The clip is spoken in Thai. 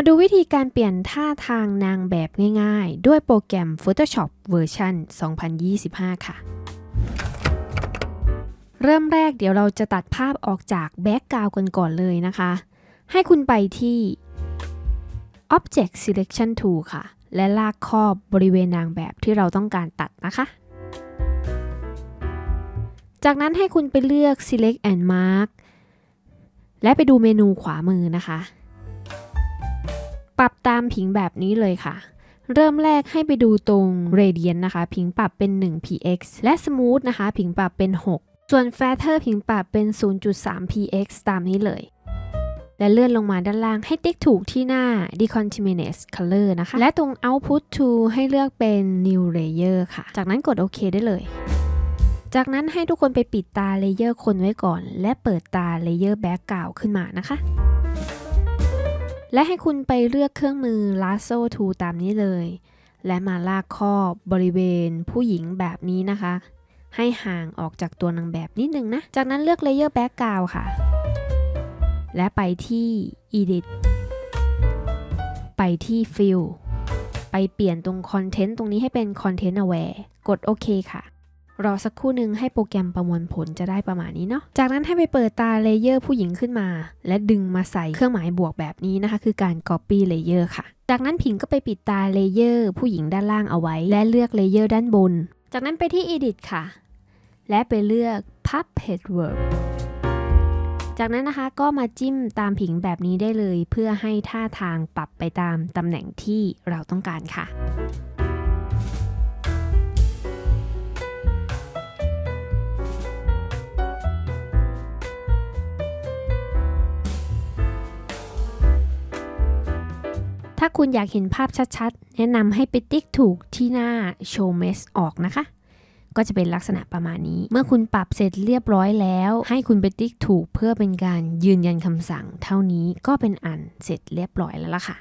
มาดูวิธีการเปลี่ยนท่าทางนางแบบง่ายๆ ด้วยโปรแกรม Photoshop เวอร์ชัน2025 ค่ะ เริ่มแรกเดี๋ยวเราจะตัดภาพออกจากแบ็กกราวกันก่อนเลยนะคะ ให้คุณไปที่ Object Selection Tool ค่ะ และลากครอบบริเวณนางแบบที่เราต้องการตัดนะคะ จากนั้นให้คุณไปเลือก Select and Mark และไปดูเมนูขวามือนะคะ ปรับตามผิงแบบนี้เลยค่ะ เริ่มแรกให้ไปดูตรง Radiant นะคะ ผิงปรับเป็น 1 px และ Smooth นะคะ ผิงปรับเป็น 6 ส่วน Feather ผิงปรับเป็น 0.3 px ตามนี้เลยและเลื่อนลงมาด้านล่างให้ติ๊กถูกที่หน้า Decontaminate Color นะคะ และตรง Output to ให้เลือกเป็น New Layer ค่ะ จากนั้นกดโอเคได้เลย จากนั้นให้ทุกคนไปปิดตาเลเยอร์คนไว้ก่อน และเปิดตาเลเยอร์แบ็กกราวขึ้นมานะคะ และให้คุณไปเลือกเครื่องมือ Lasso Tool ตามนี้เลย และมาลากครอบบริเวณผู้หญิงแบบนี้นะคะ ให้ห่างออกจากตัวนางแบบนิดนึงนะ จากนั้นเลือกเลเยอร์แบ็กกราวค่ะ และไปที่ Edit ไปที่ Fill ไปเปลี่ยนตรง Content ตรงนี้ให้เป็น Content Aware กดโอเคค่ะ รอสักครู่หนึ่งให้โปรแกรมประมวลผลจะได้ประมาณนี้เนาะ จากนั้นให้ไปเปิดตาเลเยอร์ผู้หญิงขึ้นมา และดึงมาใส่เครื่องหมายบวกแบบนี้นะคะ คือการ Copy Layer ค่ะ จากนั้นผิงก็ไปปิดตาเลเยอร์ผู้หญิงด้านล่างเอาไว้ และเลือกเลเยอร์ด้านบน จากนั้นไปที่ Edit ค่ะ และไปเลือก Puppet Work จากนั้นนะคะก็มาจิ้มตามผิงแบบนี้ได้เลย เพื่อให้ท่าทางปรับไปตามตำแหน่งที่เราต้องการค่ะ ถ้าคุณอยากเห็นภาพชัดๆ แนะนำให้ไปติ๊กถูกที่หน้า Show Mesh ออกนะคะ ก็จะเป็นลักษณะประมาณนี้ เมื่อคุณปรับเสร็จเรียบร้อยแล้ว ให้คุณไปติ๊กถูกเพื่อเป็นการยืนยันคำสั่ง เท่านี้ก็เป็นอันเสร็จเรียบร้อยแล้วล่ะค่ะ